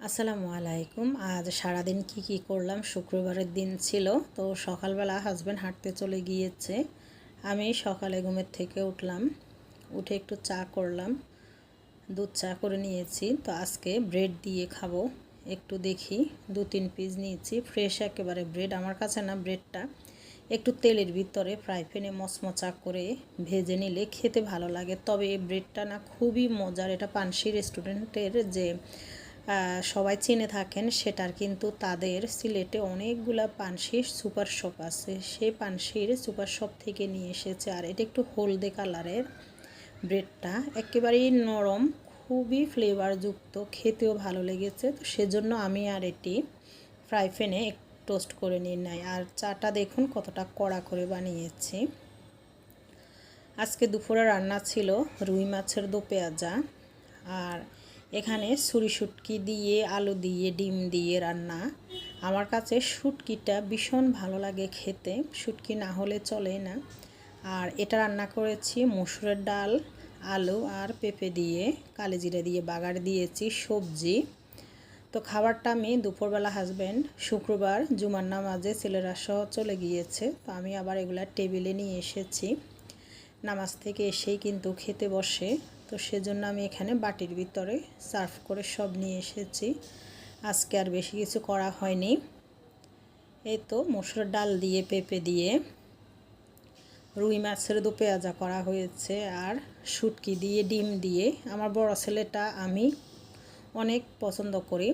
আসসালামু আলাইকুম। আজ সারাদিন কি কি করলাম? শুক্রবারের দিন ছিল, তো সকালবেলা হাজব্যান্ড হাঁটতে চলে গিয়েছে। আমি সকালে ঘুমের থেকে উঠলাম, উঠে একটু চা করলাম, দুধ চা করে নিয়েছি। তো আজকে ব্রেড দিয়ে খাব, একটু দেখি, দু তিন পিস নিয়েছি। ফ্রেশ একেবারে ব্রেড আমার কাছে না ব্রেডটা একটু তেলের ভিতরে ফ্রাই প্যানে মচমচা করে ভেজে নিলে খেতে ভালো লাগে। তবে এই ব্রেডটা না খুবই মজার, এটা পানসি রেস্টুরেন্টের যে সবাই চিনে থাকেন, সেটার কিন্তু তাদের সিলেটে অনেকগুলা পানসির সুপার শপ আছে। সেই পানসির সুপার শপ থেকে নিয়ে এসেছে, আর এটা একটু হলদে কালারের ব্রেডটা। একেবারেই নরম, খুবই ফ্লেভারযুক্ত খেতেও ভালো লেগেছে। তো সেজন্য আমি আর এটি ফ্রাই প্যানে টোস্ট করে নিয়ে নেয় আর চাটা দেখুন কতটা কড়া করে বানিয়েছি। আজকে দুপুরে রান্না ছিল রুই মাছের দো পেঁয়াজা, আর এখানে ছুরি শুটকি দিয়ে, আলু দিয়ে, ডিম দিয়ে রান্না। আমার কাছে শুটকিটা ভীষণ ভালো লাগে খেতে। শুটকি না হলে চলে না। আর এটা রান্না করেছি মসুরের ডাল, আলু আর পেঁপে দিয়ে কালি জিরে দিয়ে, বাগার দিয়েছি, সবজি। তো খাবারটা আমি দুপুরবেলা হাজব্যান্ড শুক্রবার জুমার নামাজে ছেলেরা সহ চলে গিয়েছে। তো আমি আবার এগুলা টেবিলে নিয়ে এসেছি। নামাজ থেকে এসেই কিন্তু খেতে বসে। তো সেজন্য আমি এখানে বাটির ভিতরে সার্ভ করে সব নিয়ে এসেছি। আজকে আর বেশি কিছু করা হয়নি। এই তো মসুর ডাল দিয়ে, পেঁপে দিয়ে, রুই মাছের দু পেঁয়াজা করা হয়েছে আর শুটকি দিয়ে, ডিম দিয়ে। আমার বড় ছেলেটা, আমি অনেক পছন্দ করি।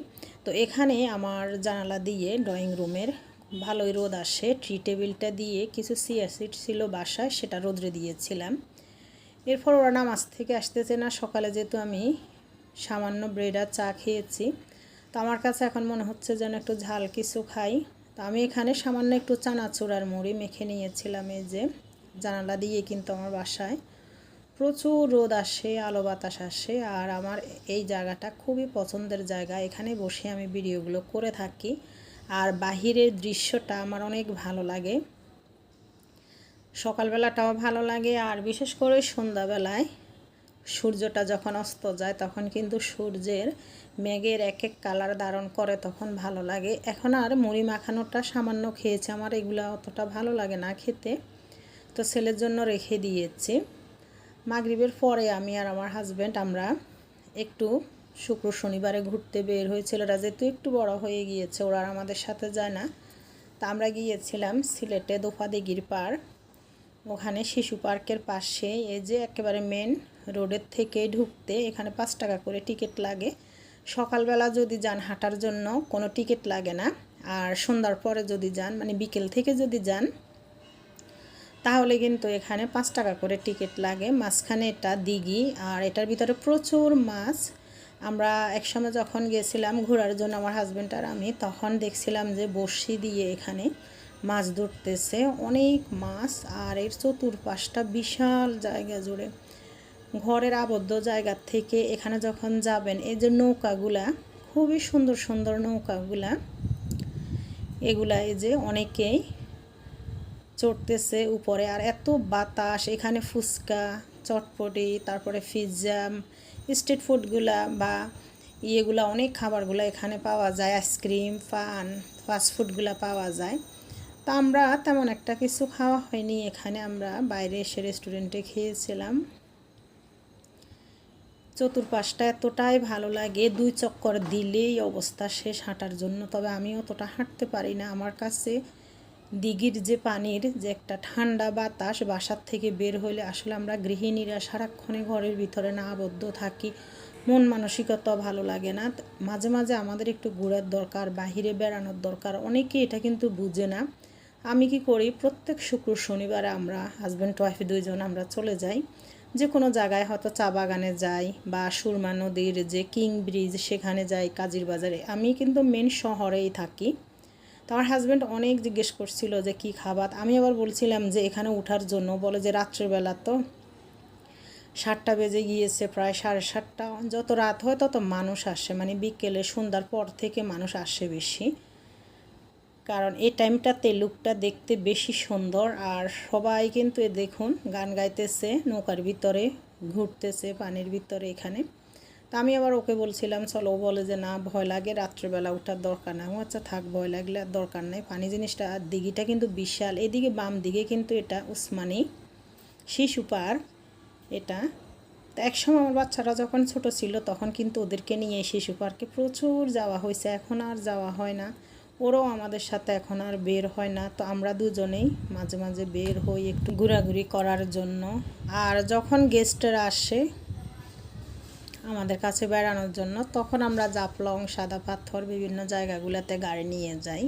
তো এখানে আমার জানালা দিয়ে ড্রয়িং রুমের ভালোই রোদ আসে। ট্রি টেবিলটা দিয়ে কিছু সিয়ার সিট ছিল বাসায়, সেটা রোদ্রে দিয়েছিলাম। এরপর ওরা নামাজ থেকে আসতেছে না, সকালে যেহেতু আমি সামান্য ব্রেড আর চা খেয়েছি, তো আমার কাছে এখন মনে হচ্ছে যেন একটু ঝাল কিছু খাই। তো আমি এখানে সামান্য একটু চানাচুরার মুড়ি মেখে নিয়েছিলাম, এই যে জানালা দিয়ে কিন্তু আমার বাসায়। প্রচুর রোদ আসে, আলো বাতাস আসে, আর আমার এই জায়গাটা খুবই পছন্দের জায়গা। এখানে বসে আমি ভিডিওগুলো করে থাকি, আর বাহিরের দৃশ্যটা আমার অনেক ভালো লাগে। সকালবেলাটাও ভালো লাগে আর বিশেষ করে সন্ধ্যাবেলায় সূর্যটা যখন অস্ত যায় তখন কিন্তু সূর্যের মেঘের এক এক কালার ধারণ করে তখন ভালো লাগে। এখন আর মুড়ি মাখানোটা সামান্য খেয়েছে, আমার এগুলো অতটা ভালো লাগে না খেতে। তো ছেলের জন্য রেখে দিয়েছি। মাগরীবের পরে আমি আর আমার হাজব্যান্ড আমরা একটু শুক্র শনিবারে ঘুরতে বের হয়ে ছেলেরা যেহেতু একটু বড় হয়ে গিয়েছে, ওরা আমাদের সাথে যায় না। তা আমরা গিয়েছিলাম সিলেটে দোফা দিঘির পার ওখানে শিশু পার্কের পাশে, এই যে একেবারে মেন রোডের থেকে ঢুকতে এখানে পাঁচ টাকা করে টিকিট লাগে। সকালবেলা যদি যান হাঁটার জন্য, কোনো টিকিট লাগে না। আর সন্ধ্যার পরে যদি যান মানে বিকেল থেকে যদি যান, তাহলে কিন্তু এখানে পাঁচ টাকা করে টিকিট লাগে। মাঝখানে এটা দিঘি, আর এটার ভিতরে প্রচুর মাছ। আমরা একসময় যখন গেছিলাম ঘোরার জন্য, আমার হাজব্যান্ড আর আমি, তখন দেখছিলাম যে বড়শি দিয়ে এখানে মাছ ধরতেছে, অনেক মাছ, আর এর চতুর্পাশটা বিশাল জায়গা জুড়ে। ঘরের আবদ্ধ জায়গার থেকে এখানে যখন যাবেন, এই যে নৌকাগুলা, খুবই সুন্দর সুন্দর নৌকাগুলা, এগুলা এই যে অনেকেই চড়তেছে উপরে, আর এত বাতাস, এখানে ফুচকা, চটপটি, তারপরে পিৎজা, স্ট্রিট ফুডগুলা বা ইয়েগুলা, অনেক খাবারগুলো এখানে পাওয়া যায়, আইসক্রিম, পান ফাস্টফুডগুলো পাওয়া যায়। তা আমরা তেমন একটা কিছু খাওয়া হয়নি। এখানে আমরা বাইরে এসে রেস্টুরেন্টে খেয়েছিলাম। চতুর্পাশটা এতটাই ভালো লাগে, দুই চক্কর দিলেই অবস্থা শেষ হাঁটার জন্য, তবে আমি অতটা হাঁটতে পারি না। আমার কাছে দিঘির যে পানির যে একটা ঠান্ডা বাতাস বাসার থেকে বের হলে আসলে আমরা গৃহিণীরা সারাক্ষণে ঘরের ভিতরে না আবদ্ধ থাকি। মন মানসিকতা ভালো লাগে না। মাঝে মাঝে আমাদের একটু ঘোরার দরকার, বাহিরে বেড়ানোর দরকার, অনেকে এটা কিন্তু বুঝে না। আমি কি করি, প্রত্যেক শুক্র শনিবারে আমরা হাজব্যান্ড ওয়াইফে দুইজন আমরা চলে যাই। যে কোনো জায়গায় হয়তো চা বাগানে যাই বা সুরমা নদীর যে কিং ব্রিজ, সেখানে যাই কাজির বাজারে। আমি কিন্তু মেন শহরেই থাকি। তো আমার হাজব্যান্ড অনেক জিজ্ঞেস করছিল যে কি খাবার, আমি আবার বলছিলাম যে এখানে উঠার জন্য, বলে যে রাত্রেবেলা তো সাতটা বেজে গিয়েছে, প্রায় সাড়ে সাতটা। যত রাত হয় তত মানুষ আসে মানে বিকেলে সন্ধ্যার পর থেকে মানুষ আসে বেশি। কারণ এই টাইমটাতে লুকটা দেখতে বেশি সুন্দর আর সবাই কিন্তু এ দেখুন গান গাইতেছে, নৌকার ভিতরে ঘুরতেছে, পানির ভিতরে এখানে। তা আমি আবার ওকে বলছিলাম, চলো। ও বলে যে, না, ভয় লাগে, রাত্রেবেলা ওঠার দরকার নাই। আচ্ছা থাক, ভয় লাগলে আর দরকার নাই। পানি জিনিসটা আর দিঘিটা কিন্তু বিশাল। এদিকে বাম দিকে কিন্তু এটা উসমানি শিশু পার্ক, এটা। তো একসময় আমার বাচ্চারা যখন ছোট ছিল, তখন কিন্তু ওদেরকে নিয়ে শিশু পার্কে প্রচুর যাওয়া হয়েছে। এখন আর যাওয়া হয় না। ওরাও আমাদের সাথে এখন আর বের হয় না। তো আমরা দুজনেই মাঝে মাঝে বের হই একটু ঘোরাঘুরি করার জন্য। আর যখন গেস্টরা আসে আমাদের কাছে বেড়ানোর জন্য, তখন আমরা জাফলং, সাদা পাথর বিভিন্ন জায়গাগুলোতে গাড়ি নিয়ে যাই।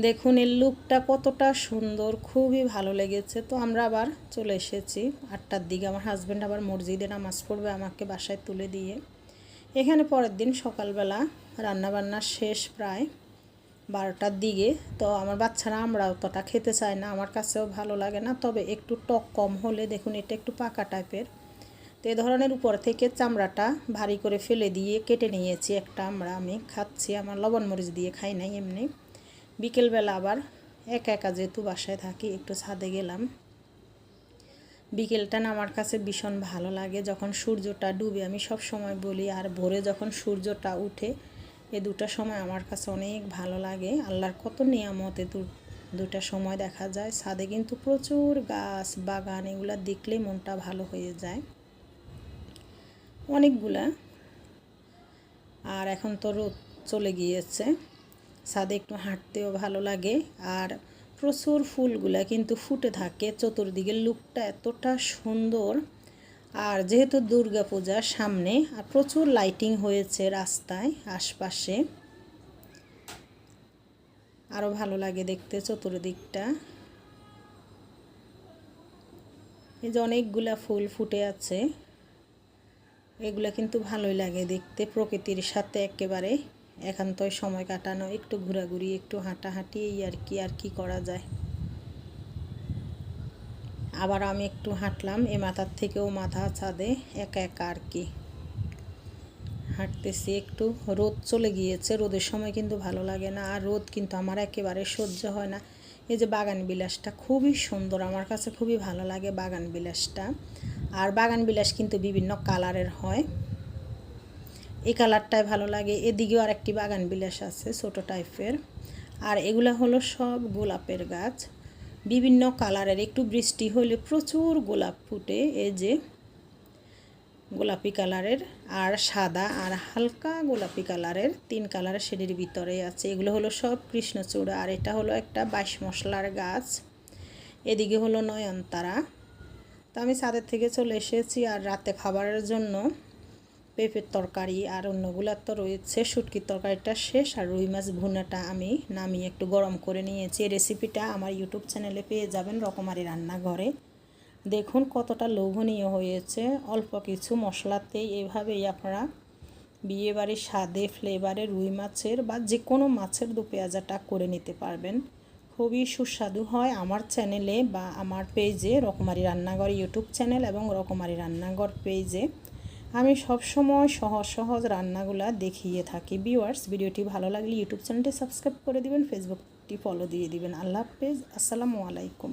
দেখুন, এর লুকটা কতটা সুন্দর, খুবই ভালো লেগেছে। তো আমরা আবার চলে এসেছি আটটার দিকে। আমার হাজব্যান্ড আবার মসজিদে নামাজ পড়বে আমাকে বাসায় তুলে দিয়ে। এখানে পরের দিন সকালবেলা রান্নাবান্না শেষ প্রায় বারোটার দিকে। তো আমার বাচ্চারা আমরা অতটা খেতে চায় না, আমার কাছেও ভালো লাগে না। তবে একটু টক কম হলে দেখুন, এটা একটু পাকা টাইপের। তো এ ধরনের উপর থেকে চামড়াটা ভারী করে ফেলে দিয়ে কেটে নিয়েছি। একটা আমরা, আমি খাচ্ছি, আমার লবণ মরিচ দিয়ে খাই নাই এমনি। বিকেলবেলা আবার একা একা যেহেতু বাসায় থাকি, একটু ছাদে গেলাম। বিকেলটা না আমার কাছে ভীষণ ভালো লাগে। যখন সূর্যটা ডুবে, আমি সব সময় বলি, আর ভোরে যখন সূর্যটা উঠে এ দুটা সময় আমার কাছে অনেক ভালো লাগে। আল্লাহর কত নিয়ামত এ দুটা সময় দেখা যায়। ছাদে কিন্তু প্রচুর গাছ বাগান এগুলো দেখলে মনটা ভালো হয়ে যায়। অনেকগুলা। আর এখন তো রোদ চলে গিয়েছে। ছাদে একটু হাঁটতেও ভালো লাগে। আর প্রচুর ফুলগুলা কিন্তু ফুটে থাকে। চতুর্দিকের লুকটা এতটা সুন্দর। আর যেহেতু দুর্গা পূজার সামনে আর প্রচুর লাইটিং হয়েছে রাস্তায়, আশপাশে আরও ভালো লাগে দেখতে চতুর্দিকটা। এই যে অনেকগুলা ফুল ফুটে আছে, এগুলা কিন্তু ভালোই লাগে দেখতে, প্রকৃতির সাথে একেবারে একান্তই সময় কাটানো, একটু ঘোরাঘুরি, একটু হাঁটাহাঁটি, এই আর কি আর কি করা যায়। আবার আমি একটু হাঁটলাম, এ মাথার থেকেও মাথা ছাদে, একা একা আর কি। হাঁটতেছি একটু, রোদ চলে গিয়েছে, রোদের সময় কিন্তু ভালো লাগে না, আর রোদ কিন্তু আমার একেবারে সহ্য হয় না। এই যে বাগান বিলাসটা খুবই সুন্দর, আমার কাছে খুবই ভালো লাগে বাগান বিলাসটা। আর বাগান বিলাস কিন্তু বিভিন্ন কালারের হয়। এই কালারটাই ভালো লাগে, এদিকেও আর একটি বাগান বিলাস আছে ছোটো টাইপের আর এগুলো হলো সব গোলাপের গাছ। বিভিন্ন কালারের, একটু বৃষ্টি হলে প্রচুর গোলাপ ফুটে, এই যে গোলাপি কালারের, আর সাদা আর হালকা গোলাপি কালারের, তিন কালারের শেডের ভিতরে আছে। এগুলো হলো সব কৃষ্ণচূড়া, আর এটা হলো একটা বাইশ মশলার গাছ। এদিকে হলো নয়নতারা। তো আমি ছাদের থেকে চলে এসেছি আর রাতে খাবারের জন্য পেঁপের তরকারি আর অন্যগুলো তো রয়েছে শুটকির তরকারিটা শেষ আর রুই মাছ ভুনাটা আমি নামিয়ে একটু গরম করে নিয়েছি। রেসিপিটা আমার ইউটিউব চ্যানেলে পেয়ে যাবেন রকমারি রান্নাঘরে। দেখুন কতটা লোভনীয় হয়েছে। অল্প কিছু মশলাতেই এভাবেই আপনারা বিয়েবাড়ির স্বাদে ফ্লেভারে রুই মাছের বা যে কোনো মাছের দু পেঁয়াজাটা করে নিতে পারবেন। খুবই সুস্বাদু হয় আমার চ্যানেলে বা আমার পেজে রকমারি রান্নাঘর ইউটিউব চ্যানেল এবং রকমারি রান্নাঘর পেজে আমি সবসময় সহজ সহজ রান্নাগুলো দেখিয়ে থাকি। ভিউয়ার্স ভিডিওটি ভালো লাগলে ইউটিউব চ্যানেলটি সাবস্ক্রাইব করে দিবেন ফেসবুকটি ফলো দিয়ে দিবেন। আল্লাহ হাফেজ, আসসালামু আলাইকুম।